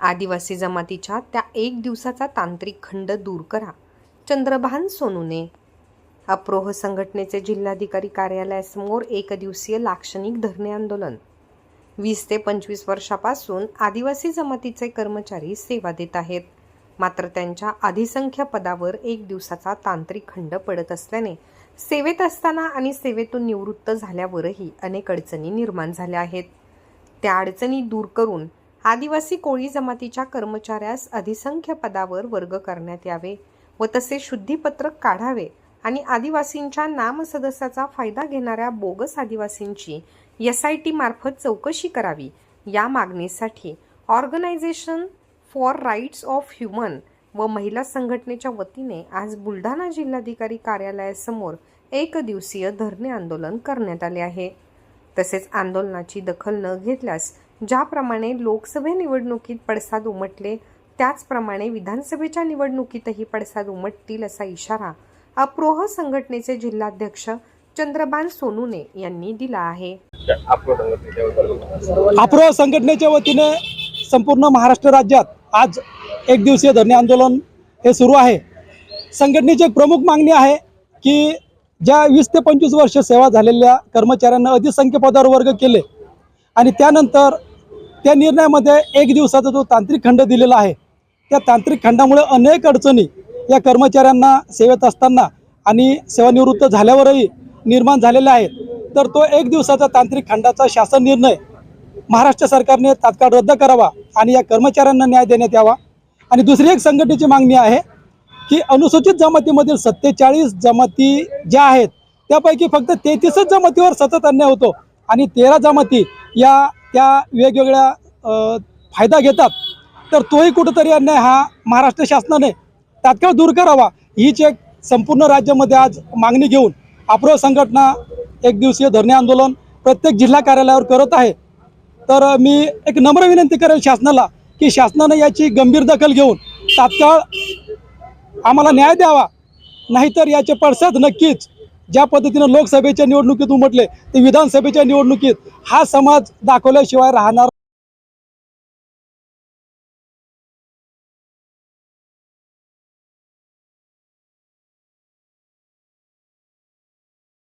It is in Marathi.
आदिवासी जमातीच्या त्या एक दिवसाचा तांत्रिक खंड दूर करा. चंद्रभान सोनूने. अप्रोह संघटनेचे जिल्हाधिकारी कार्यालयासमोर एक दिवसीय लाक्षणिक धरणे आंदोलन. वीस ते पंचवीस वर्षापासून आदिवासी जमातीचे कर्मचारी सेवा देत आहेत. मात्र त्यांच्या अधिसंख्य पदावर एक दिवसाचा तांत्रिक खंड पडत असल्याने सेवेत असताना आणि सेवेतून निवृत्त झाल्यावरही अनेक अडचणी निर्माण झाल्या आहेत. त्या अडचणी दूर करून आदिवासी कोळी जमातीच्या कर्मचाऱ्यास अधिसंख्य पदावर वर्ग करण्यात यावे व तसे शुद्धीपत्रक काढावे आणि आदिवासींच्या नामसदस्याचा फायदा घेणाऱ्या बोगस आदिवासींची एस आय टी मार्फत चौकशी करावी या मागणीसाठी organisation for rights of human व महिला संघटनेच्या वतीने आज बुलढाणा जिल्हाधिकारी कार्यालयासमोर एक दिवसीय धरणे आंदोलन करण्यात आले आहे. तसेच आंदोलनाची दखल न घेतल्यास ज्याप्रमाणे लोकसभा निवडणुकीत पडसाद उमटले त्याचप्रमाणे विधानसभेच्या निवडणुकीतही पडसाद उमटतील असा इशारा अप्रोह संघटनेचे जिल्हाध्यक्ष चंद्रबान सोनूने यांनी दिला आहे. अप्रोह संघटनेच्या वतीने संपूर्ण महाराष्ट्र राज्यात आज एक दिवसीय धरणे आंदोलन हे सुरू आहे. संघटनेची एक प्रमुख मागणी आहे की ज्या वीस ते पंचवीस वर्ष सेवा झालेल्या कर्मचाऱ्यांना अधिसंख्य पदावर वर्ग केले आणि त्यानंतर त्या निर्णयामध्ये एक दिवसाचा जो तांत्रिक खंड दिलेला आहे त्या तांत्रिक खंडामुळे अनेक अडचणी या कर्मचाऱ्यांना सेवेत असताना आणि सेवानिवृत्त झाल्यावरही निर्माण झालेल्या आहेत. तर तो एक दिवसाचा तांत्रिक खंडाचा शासन निर्णय महाराष्ट्र सरकारने तात्काळ रद्द करावा आणि या कर्मचाऱ्यांना न्याय देण्यात यावा. आणि दुसरी एक संघटनेची मागणी आहे की अनुसूचित जमातीमधील सत्तेचाळीस जमाती ज्या आहेत त्यापैकी फक्त तेहतीसच जमातीवर सतत अन्याय होतो आणि तेरा जमाती या त्या वेगवेगळ्या फायदा घेतात. तर तोही कुठंतरी अन्याय हा महाराष्ट्र शासनाने तात्काळ दूर करावा. हीच एक संपूर्ण राज्यामध्ये आज मागणी घेऊन अप्रो संघटना एक दिवसीय धरणे आंदोलन प्रत्येक जिल्हा कार्यालयावर करत आहे. तर मी एक नम्र विनंती करेल शासनाला की शासनानं याची गंभीर दखल घेऊन तात्काळ आम्हाला न्याय द्यावा. नाहीतर याचे पडसाद नक्कीच ज्या पद्धतीनं लोकसभेच्या निवडणुकीत उमटले ते विधानसभेच्या निवडणुकीत हा समाज दाखवल्याशिवाय राहणार